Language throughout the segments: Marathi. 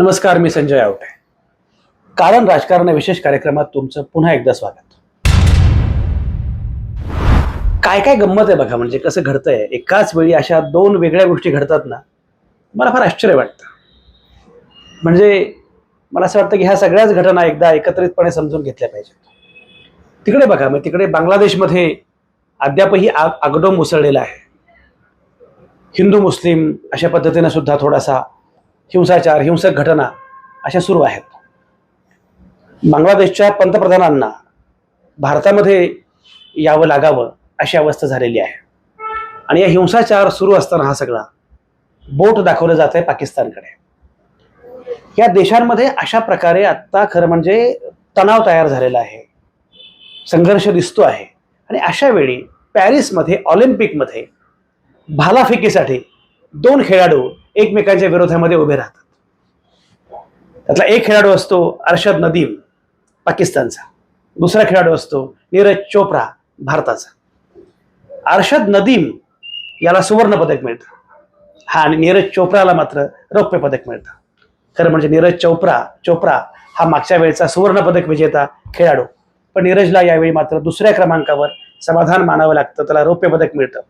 नमस्कार मी संजय आवटे. कारण राजकारण विशेष कार्यक्रमात तुमचं पुन्हा एकदा स्वागत. काय काय गंमत आहे बघा म्हणजे कसं घडतंय? एकाच वेळी अशा दोन वेगळ्या गोष्टी घडतात ना मला फार आश्चर्य वाटतं. म्हणजे मला असं वाटतं की ह्या सगळ्याच घटना एकदा एकत्रितपणे समजून घेतल्या पाहिजेत. तिकडे बघा मग तिकडे बांगलादेशमध्ये अद्यापही आग आगडोम उसळलेला आहे. हिंदू मुस्लिम अशा पद्धतीनं सुद्धा थोडासा हिंसाचार हिंसक घटना अशा सुरू आहेत. बांगलादेशच्या पंतप्रधानांना भारतामध्ये यावं लागावं अशी अवस्था झालेली आहे. आणि या हिंसाचार सुरू असताना हा सगळा बोट दाखवलं जात आहे पाकिस्तानकडे. या देशांमध्ये अशा प्रकारे आत्ता खरं म्हणजे तणाव तयार झालेला आहे. संघर्ष दिसतो आहे. आणि अशा वेळी पॅरिसमध्ये ऑलिम्पिकमध्ये भालाफेकीसाठी दोन खेळाडू एकमेकांच्या विरोधामध्ये उभे राहतात. त्यातला एक खेळाडू असतो अर्षद नदीम पाकिस्तानचा. दुसरा खेळाडू असतो नीरज चोप्रा भारताचा. अर्षद नदीम याला सुवर्ण पदक मिळतं. हा आणि नीरज चोप्राला मात्र रौप्य पदक मिळतं. खरं म्हणजे नीरज चोप्रा चोप्रा हा मागच्या वेळेचा सुवर्ण पदक विजेता खेळाडू. पण नीरजला यावेळी मात्र दुसऱ्या क्रमांकावर समाधान मानावं लागतं त्याला रौप्य पदक मिळतं.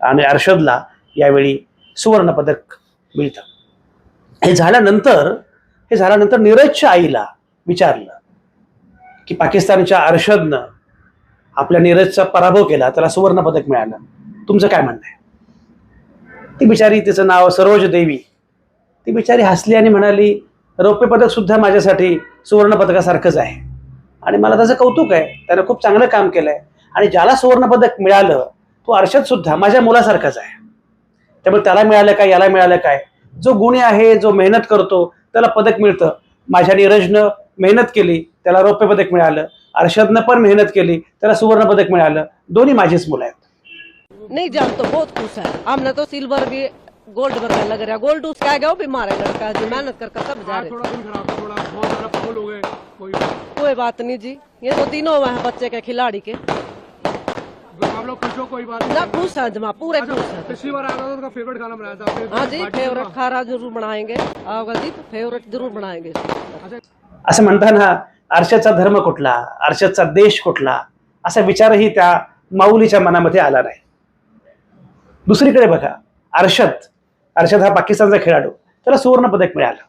आणि अर्षदला यावेळी सुवर्ण पदक मिळतं. हे झाल्यानंतर हे झाल्यानंतर नीरजच्या आईला विचारलं की पाकिस्तानच्या अर्षदनं आपल्या नीरजचा पराभव केला त्याला सुवर्ण पदक मिळालं. तुमचं काय म्हणणं आहे? ती बिचारी तिचं नाव सरोज देवी ती बिचारी हसली आणि म्हणाली रौप्य पदक सुद्धा माझ्यासाठी सुवर्ण पदकासारखंच आहे. आणि मला त्याचं कौतुक आहे त्यानं खूप चांगलं काम केलं आहे आणि ज्याला सुवर्ण पदक मिळालं तो अर्षद सुद्धा माझ्या मुलासारखाच आहे. त्यामुळे त्याला मिळालं काय याला मिळालं काय? जो गुणी आहे जो मेहनत करतो त्याला पदक मिळतं. माझ्या नीरजनं मेहनत केली त्याला रौप्य पदक मिळालं. अर्षदनं पण मेहनत केली त्याला सुवर्ण पदक मिळालं. दोन्ही माझीच मुलं आहेत. नहीं जान तो बहुत खुश है हमने तो सिल्वर भी गोल्ड बनने लग रहा गोल्ड उसका आएगा वो भी मारे लड़का जो मेहनत करके सब जा रहे थोड़ा दिन खराब था थोड़ा बहुत ज्यादा फाउल हो गए कोई कोई बात नहीं जी. ये तो तीनों हुए हैं बच्चे के खिलाड़ी के. आप लोग खुश हो कोई बात ना नहीं। खुश है जमा पूरे खुश है। पिछली बार आया था फेवरेट खाना बनाया था हाँ जी फेवरेट। खाना जरूर बनाएंगे। आओगा जी फेवरेट जरूर बनाएंगे। असं म्हणताना अर्षदचा धर्म कुठला अर्षदचा देश कुठला असा विचारही त्या माऊलीच्या मनामध्ये आला नाही. दुसरीकडे बघा अर्षद अर्षद हा पाकिस्तानचा खेळाडू त्याला सुवर्ण पदक मिळालं.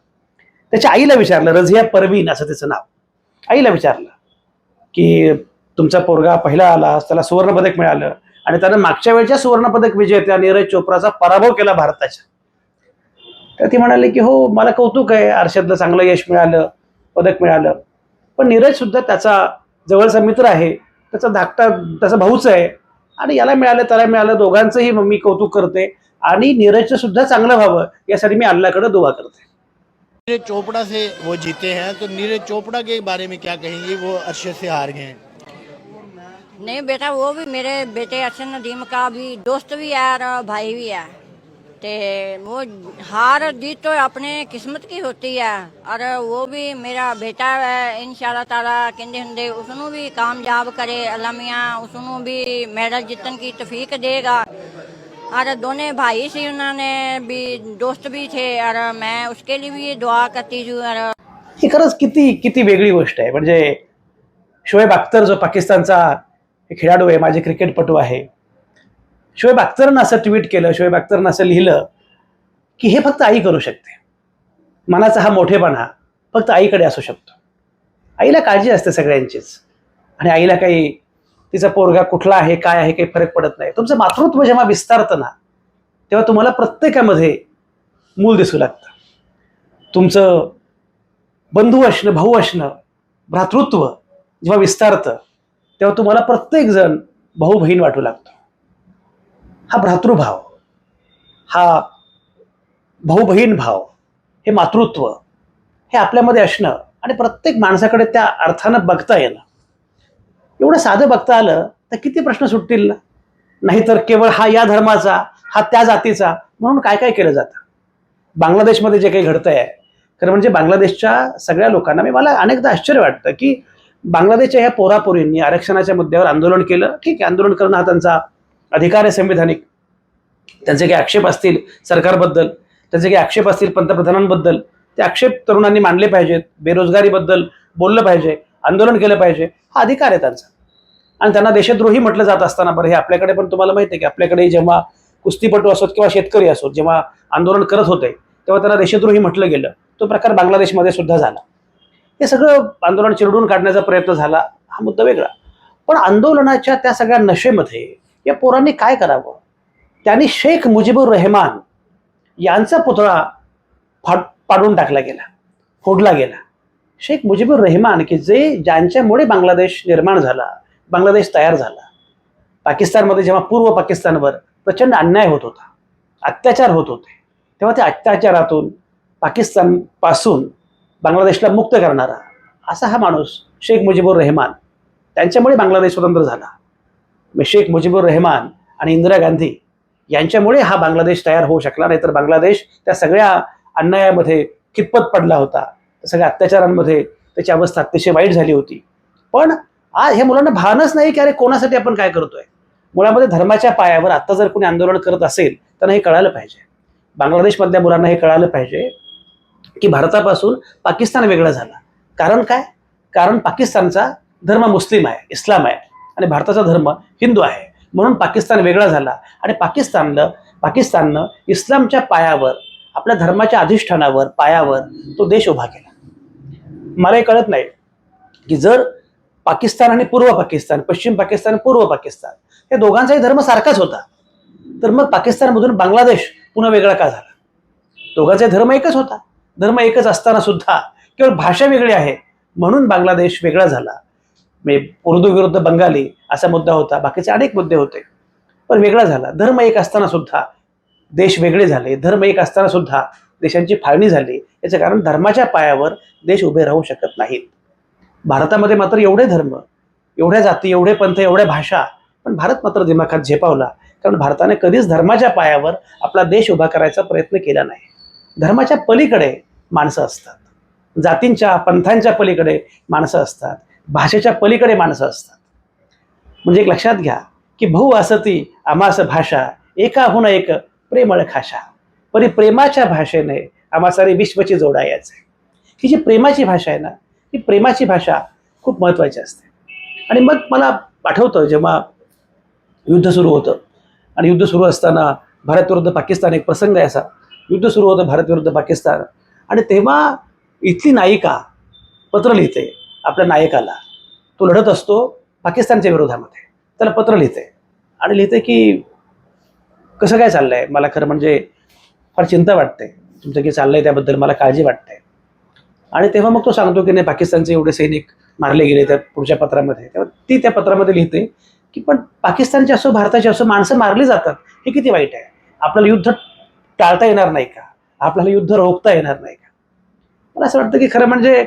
त्याच्या आईला विचारलं रझिया परवीन असं त्याचं नाव. आईला विचारलं की तुमचा पोरगा पहिला आला त्याला सुवर्णपदक मिळालं. आणि त्यानं मागच्या वेळच्या सुवर्णपदक विजेत्या नीरज चोप्राचा पराभव केला भारताच्या. तर ती म्हणाली की हो मला कौतुक आहे. अर्षदला चांगलं यश मिळालं पदक मिळालं. पण नीरज सुद्धा त्याचा जवळचा मित्र आहे. त्याचा धाकटा त्याचा भाऊच आहे. आणि याला मिळालं त्याला मिळालं दोघांचंही मी कौतुक करते. आणि नीरजचं सुद्धा चांगलं व्हावं यासाठी मी अल्लाकडे दुवा करते. नीरज चोपड़ा से वो जीते हैं. तो नीरज चोपड़ा के बारे में क्या कहेंगे? वो अरशद से हार गए हैं. नहीं बेटा वो भी मेरे बेटे अर्शन नदीम का भी दोस्त भी है और भाई भी है ते वो हार जीत तो अपने किस्मत की होती है और वो भी मेरा बेटा है इंशाल्लाह ताला कहते हुंदे उसनों भी कामयाब करे अल्लाह मियां उसनों भी मेडल जीतन की तफीक देगा और दोनों भाई से उन्होंने भी दोस्त भी थे और मैं उसके लिए भी दुआ करती हूँ और ही खरंच किती किती वेगळी गोष्ट आहे म्हणजे शोएब अख्तर जो पाकिस्तानचा हे खेळाडू आहे माझे क्रिकेटपटू आहे. शोएब अख्तरनं असं ट्विट केलं शोएब अख्तरनं असं लिहिलं की हे फक्त आई करू शकते. मनाचा हा मोठेपणा फक्त आईकडे असू शकतो. आईला काळजी असते सगळ्यांचीच. आणि आईला काही तिचा पोरगा कुठला आहे काय आहे काही फरक पडत नाही. तुमचं मातृत्व जेव्हा विस्तारतं ना तेव्हा तुम्हाला प्रत्येकामध्ये मूल दिसू लागतं. तुमचं बंधू असणं भाऊ असणं भ्रातृत्व जेव्हा विस्तारतं तेव्हा तुम्हाला प्रत्येक जण भाऊ बहीण वाटू लागतो. हा भ्रातृभाव हा भाऊ बहीण भाव हे मातृत्व हे आपल्यामध्ये असणं आणि प्रत्येक माणसाकडे त्या अर्थानं बघता येणं. एवढं साधं बघता आलं तर किती प्रश्न सुटतील ना? नाहीतर केवळ हा या धर्माचा हा त्या जातीचा म्हणून काय काय केलं जातं? बांगलादेशमध्ये जे काही घडतंय खरं म्हणजे बांगलादेशच्या सगळ्या लोकांना मी मला अनेकदा आश्चर्य वाटतं की बांगलादेशच्या ह्या पोरापोरींनी आरक्षणाच्या मुद्द्यावर आंदोलन केलं. ठीक आहे आंदोलन करणं हा त्यांचा अधिकार आहे संविधानिक. त्यांचे काही आक्षेप असतील सरकारबद्दल त्यांचे काही आक्षेप असतील पंतप्रधानांबद्दल ते आक्षेप तरुणांनी मांडले पाहिजेत बेरोजगारीबद्दल बोललं पाहिजे आंदोलन केलं पाहिजे हा अधिकार आहे त्यांचा. आणि त्यांना देशद्रोही म्हटलं जात असताना बरं हे आपल्याकडे पण तुम्हाला माहिती आहे की आपल्याकडे जेव्हा कुस्तीपटू असोत किंवा शेतकरी असोत जेव्हा आंदोलन करत होते तेव्हा त्यांना देशद्रोही म्हटलं गेलं. तो प्रकार बांगलादेशमध्ये सुद्धा झाला. हे सगळं आंदोलन चिरडून काढण्याचा प्रयत्न झाला हा मुद्दा वेगळा. पण आंदोलनाच्या त्या सगळ्या नशेमध्ये या पोरांनी काय करावं? त्यांनी शेख मुजीबुर रेहमान यांचा पुतळा फाड पाडून टाकला गेला फोडला गेला. शेख मुजीबुर रेहमान की जे ज्यांच्यामुळे बांगलादेश निर्माण झाला बांगलादेश तयार झाला. पाकिस्तानमध्ये जेव्हा पूर्व पाकिस्तानवर प्रचंड अन्याय होत होता अत्याचार होत होते तेव्हा त्या अत्याचारातून पाकिस्तानपासून बांगलादेशला मुक्त करणारा असा हा माणूस शेख मुजीबुर रेहमान. त्यांच्यामुळे बांगलादेश स्वतंत्र झाला. मग शेख मुजीबुर रेहमान आणि इंदिरा गांधी यांच्यामुळे हा बांगलादेश तयार होऊ शकला नाहीतर बांगलादेश त्या सगळ्या अन्यायामध्ये कितपत पडला होता त्या सगळ्या अत्याचारांमध्ये त्याची अवस्था अतिशय वाईट झाली होती. पण आज हे मुलांना भानच नाही की अरे कोणासाठी आपण काय करतोय? मुलामध्ये धर्माच्या पायावर आता जर कोणी आंदोलन करत असेल त्यांना हे कळालं पाहिजे. बांगलादेशमधल्या मुलांना हे कळालं पाहिजे. की भारतापासून पाकिस्तान वेगळा झाला. कारण काय? कारण पाकिस्तानचा धर्म मुस्लिम आहे इस्लाम आहे आणि भारताचा धर्म हिंदू आहे. म्हणून पाकिस्तान वेगळा झाला आणि पाकिस्तानलं पाकिस्ताननं इस्लामच्या पायावर आपल्या धर्माच्या अधिष्ठानावर पायावर तो देश उभा केला. मला हे कळत नाही की जर पाकिस्तान आणि पूर्व पाकिस्तान पश्चिम पाकिस्तान पूर्व पाकिस्तान या दोघांचाही धर्म सारखाच होता. तर मग पाकिस्तानमधून बांगलादेश पुन्हा वेगळा का झाला? दोघांचा धर्म एकच होता. धर्म एकच असताना सुद्धा केवळ भाषा वेगळी आहे. म्हणून बांगलादेश वेगळा झाला. म्हणजे उर्दू विरुद्ध बंगाली असा मुद्दा होता. बाकीचे अनेक मुद्दे होते. पण वेगळा झाला. धर्म एक असताना सुद्धा देश वेगळे झाले. धर्म एक असताना सुद्धा देशांची फाळणी झाली. याचं कारण धर्माच्या पायावर देश उभे राहू शकत नाहीत. भारतामध्ये मात्र एवढे धर्म एवढ्या जाती एवढे पंथ एवढ्या भाषा पण भारत मात्र दिमाखात झेपावला. कारण भारताने कधीच धर्माच्या पायावर आपला देश उभा करायचा प्रयत्न केला नाही. धर्माच्या पलीकडे माणसं असतात. जातींच्या पंथांच्या पलीकडे माणसं असतात. भाषेच्या पलीकडे माणसं असतात. म्हणजे एक लक्षात घ्या की भाऊ असती आमास भाषा एकाहून एक प्रेमळ खाशा. परी प्रेमाच्या भाषेने आम्हासारी विश्वची जोडायचं ही जी प्रेमाची भाषा आहे ना ही प्रेमाची भाषा खूप महत्त्वाची असते. आणि मग मला आठवतं जेव्हा युद्ध सुरू होतं. आणि युद्ध सुरू असताना भारत विरुद्ध पाकिस्तान एक प्रसंग आहे असा. युद्ध सुरू होतं भारत विरुद्ध पाकिस्तान. आणि तेव्हा इथली नायिका पत्र लिहिते आपल्या नायकाला. तो लढत असतो पाकिस्तानच्या विरोधामध्ये. त्याला पत्र लिहिते. आणि लिहिते की कसं काय चाललंय? मला खरं म्हणजे फार चिंता वाटते. तुमचं की चाललंय त्याबद्दल मला काळजी वाटते. आणि तेव्हा मग तो सांगतो की नाही पाकिस्तानचे एवढे सैनिक मारले गेले त्या पुढच्या पत्रामध्ये. तेव्हा ती त्या पत्रामध्ये लिहिते की पण पाकिस्तानचे असो भारताचे असो माणसं मारली जातात. हे किती वाईट आहे? आपल्याला युद्ध टाळता येणार नाही का? आपल्याला युद्ध रोखता येणार नाही का? मला असं वाटतं की खरं म्हणजे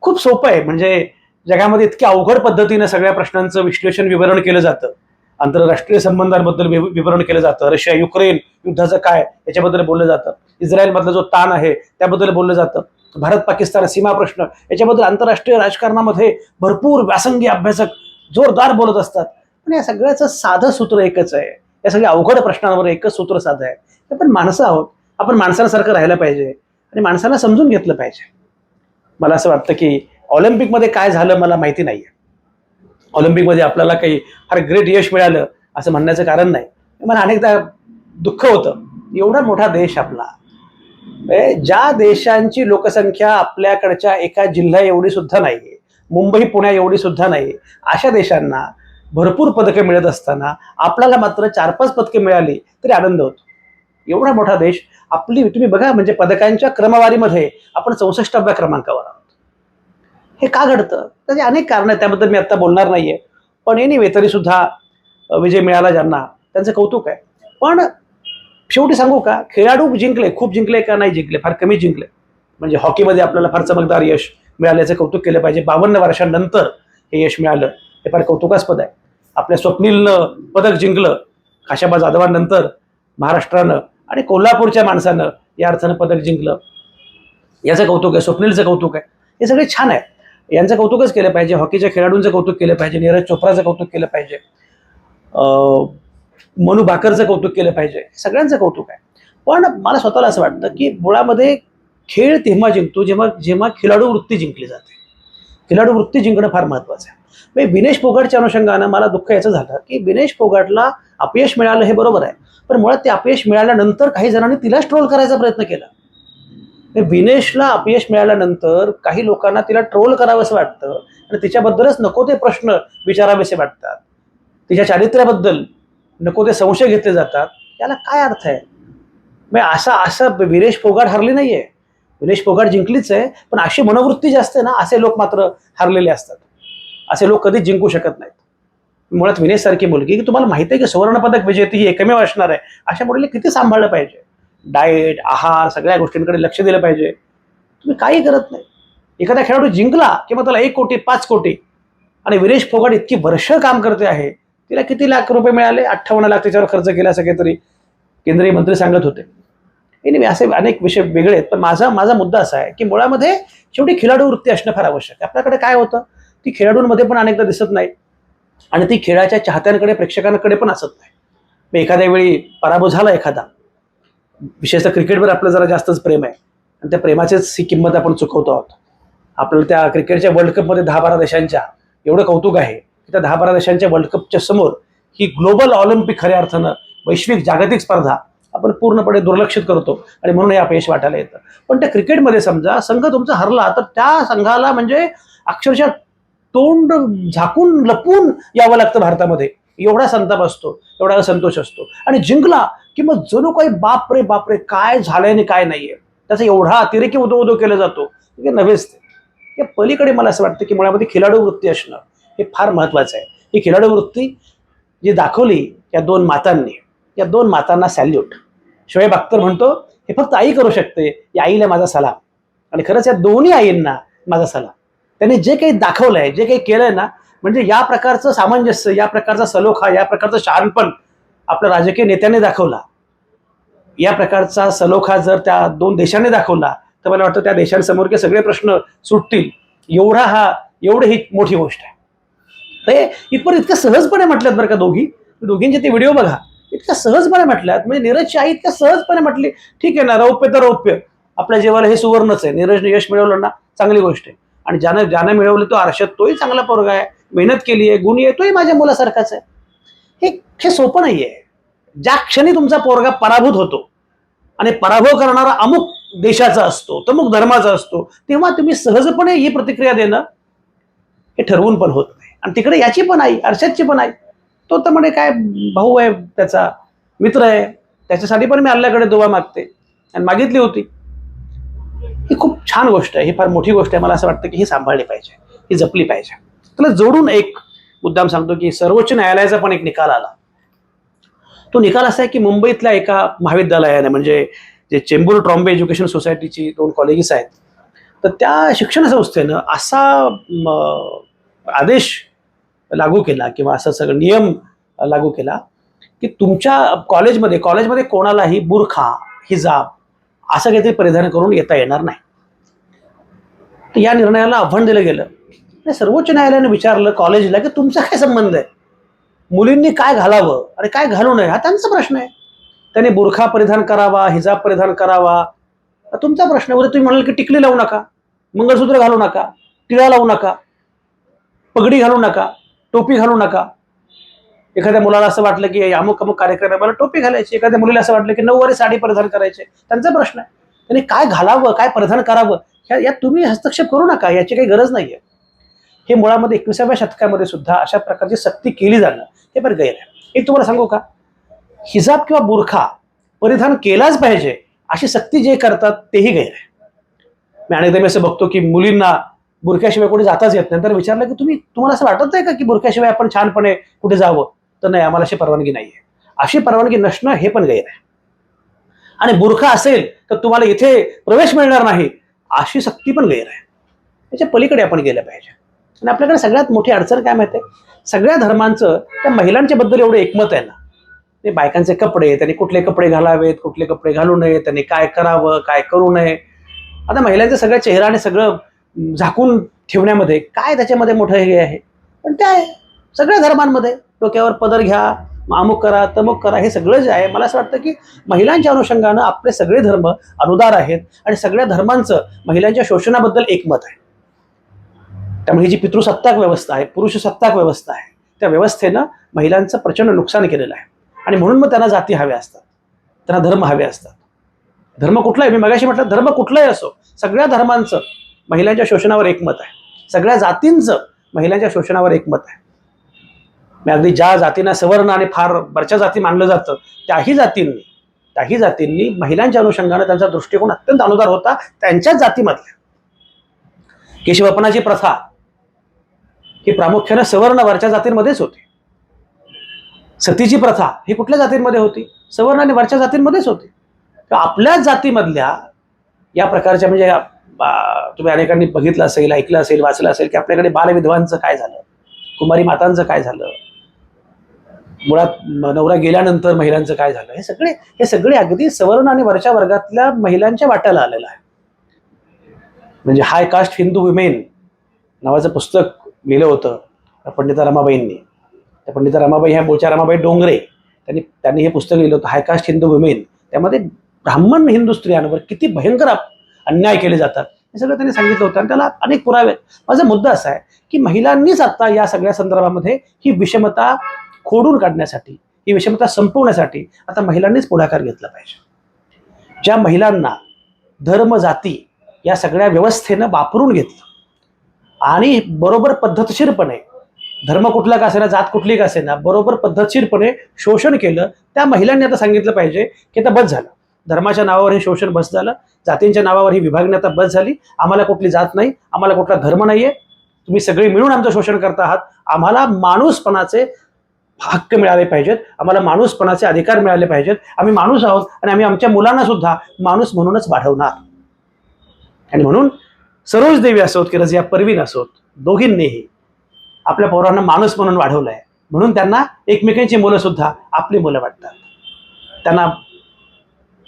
खूप सोपं आहे. म्हणजे जगामध्ये इतक्या अवघड पद्धतीनं सगळ्या प्रश्नांचं विश्लेषण विवरण केलं जातं. आंतरराष्ट्रीय संबंधांबद्दल विवरण केलं जातं. रशिया युक्रेन युद्धाचं काय याच्याबद्दल बोललं जातं. इस्रायलमधला जो ताण आहे त्याबद्दल बोललं जातं. भारत पाकिस्तान सीमा प्रश्न याच्याबद्दल आंतरराष्ट्रीय राजकारणामध्ये भरपूर व्यासंगी अभ्यासक जोरदार बोलत असतात. पण या सगळ्याचं साधं सूत्र एकच आहे. या सगळ्या अवघड प्रश्नांवर एकच सूत्र साधं आहे. पण आपण माणसं आहोत. आपण माणसांसारखं राहायला पाहिजे आणि माणसाला समजून घेतलं पाहिजे. मला असं वाटतं की ऑलिम्पिकमध्ये काय झालं मला माहिती नाही आहे ऑलिम्पिकमध्ये आपल्याला काही फार ग्रेट यश मिळालं असं म्हणण्याचं कारण नाही. मला अनेकदा दुःख होतं. एवढा मोठा देश आपला. म्हणजे ज्या देशांची लोकसंख्या आपल्याकडच्या एका जिल्हा एवढी सुद्धा नाही मुंबई पुण्या एवढी सुद्धा नाही अशा देशांना भरपूर पदकं मिळत असताना आपल्याला मात्र चार पाच पदके मिळाली तरी आनंद होतो. एवढा मोठा देश आपली तुम्ही बघा म्हणजे पदकांच्या क्रमवारीमध्ये आपण चौसष्टाव्या क्रमांकावर आहोत. हे का घडतं? त्याचे अनेक कारण आहेत त्याबद्दल मी आता बोलणार नाहीये. पण एनिवे तरी सुद्धा विजय मिळाला ज्यांना त्यांचं कौतुक आहे. पण शेवटी सांगू का खेळाडू जिंकले खूप जिंकले का नाही जिंकले फार कमी जिंकले. म्हणजे हॉकीमध्ये आपल्याला फार चमकदार यश मिळाल्याचं कौतुक केलं पाहिजे. बावन्न वर्षांनंतर हे यश मिळालं हे फार कौतुकास्पद आहे. आपल्या स्वप्नीलनं पदक जिंकलं खाशाबा जाधवांनंतर महाराष्ट्रानं आणि कोल्हापूरच्या माणसानं या अर्थानं पदक जिंकलं. याचं कौतुक आहे स्वप्नीलचं कौतुक आहे. हे सगळे छान आहे. यांचं कौतुकच केलं पाहिजे हॉकीच्या खेळाडूंचं कौतुक केलं पाहिजे नीरज चोप्राचं कौतुक केलं पाहिजे. मनू भाकरचं कौतुक केलं पाहिजे. सगळ्यांचं कौतुक आहे. पण मला स्वतःला असं वाटतं की मुळामध्ये खेळ तेव्हा जिंकतो जेव्हा जेव्हा खिलाडू वृत्ती जिंकली जाते. खिलाडू वृत्ती जिंकणं फार महत्वाचं आहे. म्हणजे विनेश फोगाटच्या अनुषंगानं मला दुःख याचं झालं की विनेश फोगाटला अपयश मिळालं हे बरोबर आहे. पण मुळात ते अपयश मिळाल्यानंतर काही जणांनी तिलाच ट्रोल करायचा प्रयत्न केला. विनेशला अपयश मिळाल्यानंतर काही लोकांना तिला ट्रोल करावंसं वाटतं आणि तिच्याबद्दलच नको ते प्रश्न विचारावेसे वाटतात. तिच्या चारित्र्याबद्दल नको ते संशय घेतले जातात. याला काय अर्थ आहे? म्हणजे असा असं विनेश फोगाट हरली नाहीये. विनेश फोगाट जिंकलीच आहे पण अशी मनोवृत्ती जी असते ना असे लोक मात्र हरलेले असतात. असे लोक कधीच जिंकू शकत नाहीत. मुळात विनेसारखी मुलगी की तुम्हाला माहिती आहे की सुवर्णपदक विजेती ही एकमेव असणार आहे? अशा मुलीला किती सांभाळलं पाहिजे? डाएट आहार सगळ्या गोष्टींकडे लक्ष दिलं पाहिजे. तुम्ही काही करत नाही. एखादा खेळाडू जिंकला किंवा त्याला एक कोटी पाच कोटी आणि विनेश फोगाट इतकी वर्ष काम करते आहे तिला किती लाख रुपये मिळाले? अठ्ठावन्न लाख त्याच्यावर खर्च केला असं काहीतरी केंद्रीय मंत्री सांगत होते. मी असे अनेक विषय वेगळे आहेत. पण माझा माझा मुद्दा असा आहे की मुळामध्ये शेवटी खेळाडू वृत्ती असणं फार आवश्यक आहे. आपल्याकडे काय होतं? ती खेळाडूंमध्ये पण अनेकदा दिसत नाही. आणि ती खेळाच्या चाहत्यांकडे प्रेक्षकांकडे पण असत नाही मग एखाद्या वेळी पराभव झाला एखादा विशेषतः क्रिकेटवर आपलं जरा जास्तच प्रेम आहे. आणि त्या प्रेमाचीच ही किंमत आपण चुकवतो आहोत. आपल्याला त्या क्रिकेटच्या वर्ल्ड कपमध्ये दहा बारा देशांच्या एवढं कौतुक आहे की त्या दहा बारा देशांच्या वर्ल्ड कपच्या समोर ही ग्लोबल ऑलिम्पिक खऱ्या अर्थानं वैश्विक जागतिक स्पर्धा आपण पूर्णपणे दुर्लक्षित करतो आणि म्हणून हे अपयश वाटायला येतं. पण त्या क्रिकेटमध्ये समजा संघ तुमचा हरला तर त्या संघाला म्हणजे अक्षरशः तोंड झाकून लपून यावं लागतं भारतामध्ये. एवढा संताप असतो एवढा संतोष असतो. आणि जिंकला की मग जणू काही बापरे बापरे काय झालंय आणि काय नाहीये. त्याचा एवढा अतिरेकी उदो उदो केला जातो. की नव्हेच ते. या पलीकडे मला असं वाटतं की मुळामध्ये खिलाडू वृत्ती असणं हे फार महत्वाचं आहे. ही खिलाडू वृत्ती जी दाखवली या दोन मातांनी या दोन मातांना सॅल्यूट. शोएब अख्तर म्हणतो हे फक्त आई करू शकते. या आईला माझा सलाम. आणि खरंच या दोन्ही आईंना माझा सलाम. त्यांनी जे काही दाखवलंय जे काही केलंय ना म्हणजे या प्रकारचं सामंजस्य या प्रकारचा सलोखा या प्रकारचं शहाणपण आपल्या राजकीय नेत्याने दाखवला. या प्रकारचा सलोखा जर त्या दोन देशांनी दाखवला तर मला वाटतं त्या देशांसमोर के सगळे प्रश्न सुटतील. एवढा हा एवढी ही मोठी गोष्ट आहे. ते इथपर्यंत इतक्या सहजपणे म्हटल्यात बरं का दोघी. दोघींचे ते व्हिडिओ बघा. इतक्या सहजपणे म्हटल्यात. म्हणजे नीरज आई इतक्या सहजपणे म्हटली. ठीक आहे ना रौप्य तर रौप्य. आपल्या जेवायला हे सुवर्णच आहे. नीरजने यश मिळवलं ना चांगली गोष्ट आहे. आणि ज्यानं ज्यानं मिळवलं तो आरशात तोही चांगला पोरगा आहे. मेहनत केली आहे गुणी आहे तोही माझ्या मुलासारखाच आहे. हे हे सोपं नाही आहे ज्या क्षणी तुमचा पोरगा पराभूत होतो आणि पराभव करणारा अमुक देशाचा असतो तमुक धर्माचा असतो तेव्हा तुम्ही सहजपणे ही प्रतिक्रिया देणं हे ठरवून पण होत नाही. आणि तिकडे याची पण आई अर्षदची पण आई. तो तर म्हणे काय भाऊ आहे त्याचा मित्र आहे. त्याच्यासाठी पण मी अल्ल्याकडे दुवा मागते. आणि मागितली होती. ही खूप छान गोष्ट आहे ही फार मोठी गोष्ट आहे. मला असं वाटतं की ही सांभाळली पाहिजे ही जपली पाहिजे. त्याला जोडून एक मुद्दाम सांगतो की सर्वोच्च न्यायालयाचा पण एक निकाल आला. तो निकाल असा आहे की मुंबईतल्या एका महाविद्यालयाने म्हणजे जे चेंबूर ट्रॉम्बे एज्युकेशन सोसायटीची दोन कॉलेजेस आहेत तर त्या शिक्षण संस्थेनं असा आदेश लागू केला किंवा असा सगळं नियम लागू केला की तुमच्या कॉलेजमध्ये कॉलेजमध्ये कोणालाही बुरखा हिजाब असं काहीतरी परिधान करून येता येणार नाही. तर या निर्णयाला आव्हान दिलं गेलं. आणि सर्वोच्च न्यायालयाने विचारलं कॉलेजला की तुमचा काय संबंध आहे? मुलींनी काय घालावं? आणि काय घालू नये? हा त्यांचा प्रश्न आहे. त्यांनी बुरखा परिधान करावा हिजाब परिधान करावा. तुमचा प्रश्न आहे. उद्या तुम्ही म्हणाल की टिकली लावू नका मंगळसूत्र घालू नका टिळा लावू नका पगडी घालू नका टोपी घालू नका. एखाद्या मुलाला असं वाटलं की अमुक अमुक कार्यक्रम आहे मला टोपी घालायची एखाद्या मुलीला असं वाटलं की नऊवारी साडी परिधान करायचे त्यांचा प्रश्न आहे. त्यांनी काय घालावं काय परिधान करावं ह्या यात तुम्ही हस्तक्षेप करू नका याची काही गरज नाहीये. हे मुळामध्ये एकविसाव्या शतकामध्ये सुद्धा अशा प्रकारची सक्ती केली जाणं हे बरं गैर आहे. एक तुम्हाला सांगू का? हिजाब किंवा बुरखा परिधान केलाच पाहिजे अशी सक्ती जे करतात तेही गैर आहे. मी अनेकदा मी असं बघतो की मुलींना बुरख्याशिवाय कुठे जाताच येत नाही. तर विचारलं की तुम्ही तुम्हाला असं वाटत आहे का की बुरख्याशिवाय आपण छानपणे कुठे जावं? तर नाही आम्हाला अशी परवानगी नाही आहे अशी परवानगी नसणं हे पण गैर आहे. आणि बुरखा असेल तर तुम्हाला इथे प्रवेश मिळणार नाही अशी सक्ती पण गैर आहे. त्याच्या पलीकडे आपण गेलं पाहिजे. आणि आपल्याकडे सगळ्यात मोठी अडचण काय माहिती आहे? सगळ्या धर्मांचं त्या महिलांच्या बद्दल एवढं एकमत आहे ना. ते बायकांचे कपडे त्यांनी कुठले कपडे घालावेत कुठले कपडे घालू नये त्यांनी काय करावं काय करू नये. आता महिलांचा सगळ्या चेहरा आणि सगळं झाकून ठेवण्यामध्ये काय त्याच्यामध्ये मोठं हे आहे? पण ते आहे सगळ्या धर्मांमध्ये. डोक्यावर पदर घ्या अमुक करा तमुक करा हे सगळं जे आहे मला असं वाटतं की महिलांच्या अनुषंगानं आपले सगळे धर्म अनुदार आहेत आणि सगळ्या धर्मांचं महिलांच्या शोषणाबद्दल एकमत आहे. त्यामुळे ही जी पितृसत्ताक व्यवस्था आहे पुरुषसत्ताक व्यवस्था आहे त्या व्यवस्थेनं महिलांचं प्रचंड नुकसान केलेलं आहे. आणि म्हणून मग त्यांना जाती हव्या असतात. त्यांना धर्म हवे असतात. धर्म कुठलाही मी मगाशी म्हटलं धर्म कुठलाही असो सगळ्या धर्मांचं महिलांच्या शोषणावर एकमत आहे. सगळ्या जातींचं महिलांच्या शोषणावर एकमत आहे. मी अगदी ज्या जातींना सवर्ण आणि फार वरच्या जाती मानलं जातं त्याही जातींनी त्याही जातींनी महिलांच्या अनुषंगानं त्यांचा दृष्टिकोन अत्यंत अनुदार होता त्यांच्याच जातीमधल्या. केशवपनाची प्रथा ही प्रामुख्यानं सवर्ण वरच्या जातींमध्येच होती. सतीची प्रथा ही कुठल्या जातींमध्ये होती? सवर्ण आणि वरच्या जातींमध्येच होती. तर आपल्याच जातीमधल्या या प्रकारच्या म्हणजे तुम्ही अनेकांनी बघितलं असेल ऐकलं असेल वाचलं असेल की आपल्याकडे बालविधवांचं काय झालं? कुमारी मातांचं काय झालं? मुळात नवरा गेल्यानंतर महिलांचं काय झालं? हे सगळे हे सगळे अगदी सवर्ण आणि वरच्या वर्गातल्या महिलांच्या वाट्याला आलेलं आहे. म्हणजे हाय कास्ट हिंदू विमेन नावाचं पुस्तक लिहिलं होतं पंडिता रमाबाईंनी. त्या पंडिता रमाबाई ह्या मूळच्या रमाबाई डोंगरे. त्यांनी त्यांनी हे पुस्तक लिहिलं होतं हाय कास्ट हिंदू विमेन त्यामध्ये ब्राह्मण हिंदू स्त्रियांवर किती भयंकर अन्याय केले जातात. हे सगळं त्यांनी सांगितलं होतं आणि त्याला अनेक पुरावे माझा मुद्दा असा आहे की महिलांनीच आता या सगळ्या संदर्भामध्ये ही विषमता खोडून काढण्यासाठी ही विषमता संपवण्यासाठी आता महिलांनीच पुढाकार घेतला पाहिजे. ज्या महिलांना धर्म जाती या सगळ्या व्यवस्थेनं वापरून घेतलं आणि बरोबर पद्धतशीरपणे धर्म कुठला का असेना जात कुठली का असेना बरोबर पद्धतशीरपणे शोषण केलं त्या महिलांनी आता सांगितलं पाहिजे की आता बस झालं. धर्माच्या नावावर हे शोषण बस झालं जातींच्या नावावर ही विभागणी आता बस झाली आम्हाला कुठली जात नाही आम्हाला कुठला धर्म नाहीये तुम्ही सगळे मिळून आमचं शोषण करता आहात आम्हाला माणूसपणाचे हक्क मिळाले पाहिजेत. आम्हाला माणूसपणाचे अधिकार मिळाले पाहिजेत. आम्ही माणूस आहोत आणि आम्ही आमच्या मुलांना सुद्धा माणूस म्हणूनच वाढवणार. आणि म्हणून सरोज देवी असोत की रजिया परवीन असोत दोघींनीही आपल्या पोरांना माणूस म्हणून वाढवलं आहे म्हणून त्यांना एकमेकांची मुलं सुद्धा आपली मुलं वाटतात. त्यांना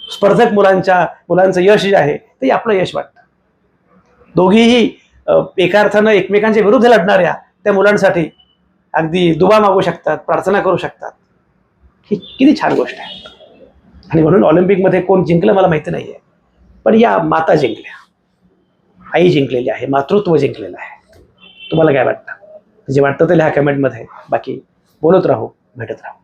स्पर्धक मुलांच्या मुलांचं यश जे आहे ते आपलं यश वाटतं. दोघीही एका अर्थानं एकमेकांच्या विरुद्ध लढणाऱ्या त्या मुलांसाठी अगदी दुबा मागू शकतात प्रार्थना करू शकतात. ही किती छान गोष्ट आहे. आणि म्हणून ऑलिम्पिकमध्ये कोण जिंकलं मला माहिती नाही आहे पण या माता जिंकल्या. आई जिंकलेली आहे मातृत्व जिंकलेलं आहे. तुम्हाला काय वाटतं? जे वाटतं ते लिहा कमेंटमध्ये. बाकी बोलत राहू भेटत राहू.